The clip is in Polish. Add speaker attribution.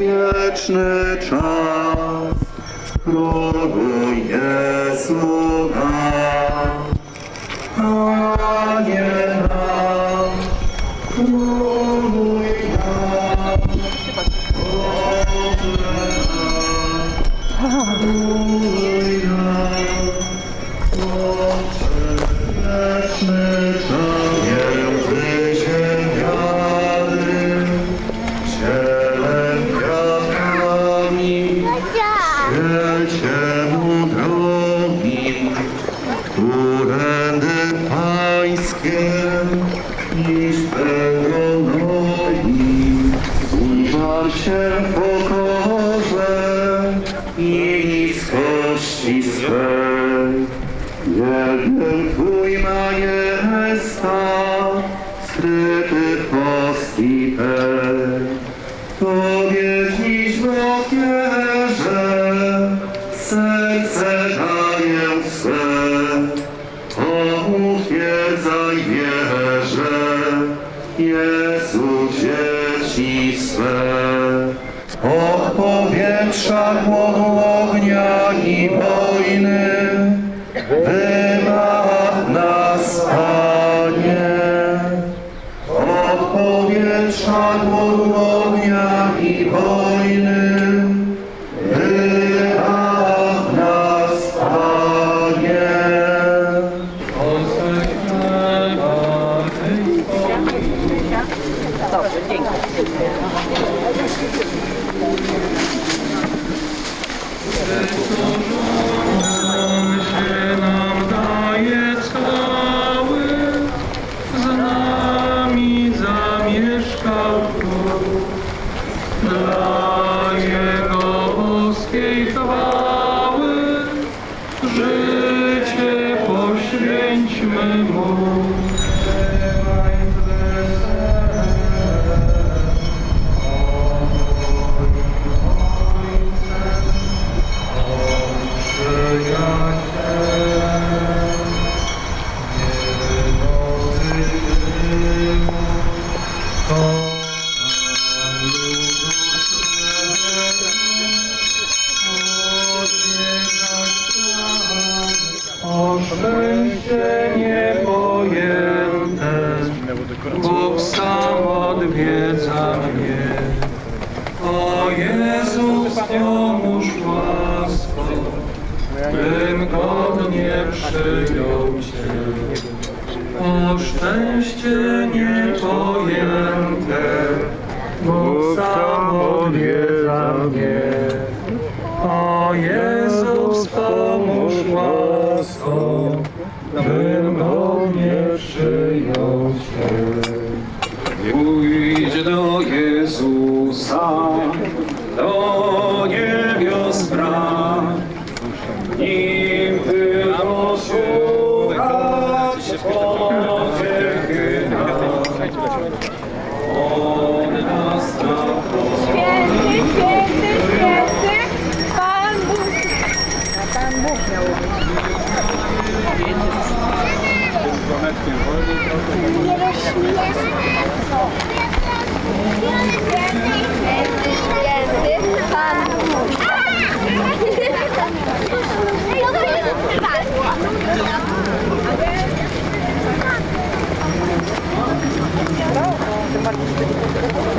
Speaker 1: wieczny czas. Króluj Jezu którędy pańskie, niż będą nogi. Użal się w pokorze i niskości swej. Jeden Twój majestat, skryty Jezu dzieci swe. Od powietrza, chłodu ognia i wojny, Wybaw nas, Panie, od powietrza, głodu, ognia i wojny.
Speaker 2: Thank you. Szczęście niepojęte, Bóg sam odwiedza mnie. O Jezus, pomóż łaską, bym godnie przyjął Cię. O szczęście niepojęte, Bóg sam odwiedza mnie. O Jezus, pomóż łaską, bym godnie przyjął Brawo, tym bardziej, że